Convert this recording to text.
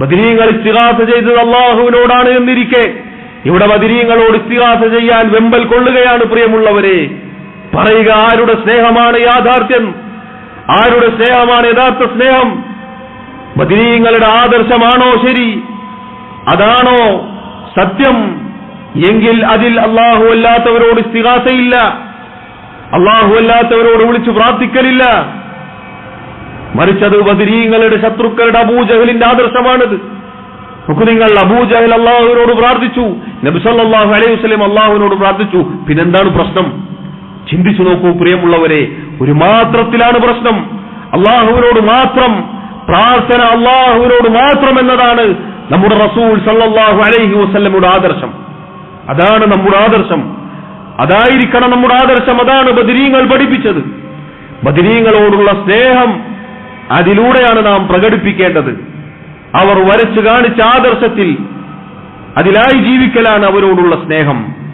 ബദിരീങ്ങൾ ഇസ്തിഹാസ ചെയ്തത് അള്ളാഹുവിനോടാണ് എന്നിരിക്കെ. ഇവിടെ ബദിരീങ്ങളോട് ഇസ്തിഹാസ ചെയ്യാൻ വെമ്പൽ കൊള്ളുകയാണ് പ്രിയമുള്ളവരെ. പറയുക ആരുടെ സ്നേഹമാണ് യാഥാർത്ഥ്യം? ആരുടെ സ്നേഹമാണ് യഥാർത്ഥ സ്നേഹം? ബദിരീങ്ങളുടെ ആദർശമാണോ ശരി? അതാണോ സത്യം? എങ്കിൽ അതിൽ അള്ളാഹു അല്ലാത്തവരോട് ഇസ്തിഹാസയില്ല അള്ളാഹു അല്ലാത്തവരോട് വിളിച്ചു പ്രാർത്ഥിക്കലില്ല. മറിച്ചത് ബദിരീങ്ങളുടെ ശത്രുക്കളുടെ അബൂജഹലിന്റെ ആദർശമാണിത്. നോക്കൂ നിങ്ങൾ അബൂജഹൽ അള്ളാഹുവിനോട് പ്രാർത്ഥിച്ചു നബിസല്ലാഹു അലൈഹി വസല്ലം അള്ളാഹുവിനോട് പ്രാർത്ഥിച്ചു. പിന്നെന്താണ് പ്രശ്നം? ചിന്തിച്ചു നോക്കൂ പ്രിയമുള്ളവരെ ഒരു മാത്രത്തിലാണ് പ്രശ്നം. അള്ളാഹുവിനോട് മാത്രം പ്രാർത്ഥന അള്ളാഹുവിനോട് മാത്രം എന്നതാണ് നമ്മുടെ റസൂൽ സല്ലാഹു അലൈഹി വസല്ലമയുടെ ആദർശം. അതാണ് നമ്മുടെ ആദർശം. അതായിരിക്കണം നമ്മുടെ ആദർശം. അതാണ് ബദിരീങ്ങൾ പഠിപ്പിച്ചത്. ബദിരീങ്ങളോടുള്ള സ്നേഹം അതിലൂടെയാണ് നാം പ്രകടിപ്പിക്കേണ്ടത്. അവർ വരച്ചു കാണിച്ച ആദർശത്തിൽ അതിലായി ജീവിക്കലാണ് അവരോടുള്ള സ്നേഹം.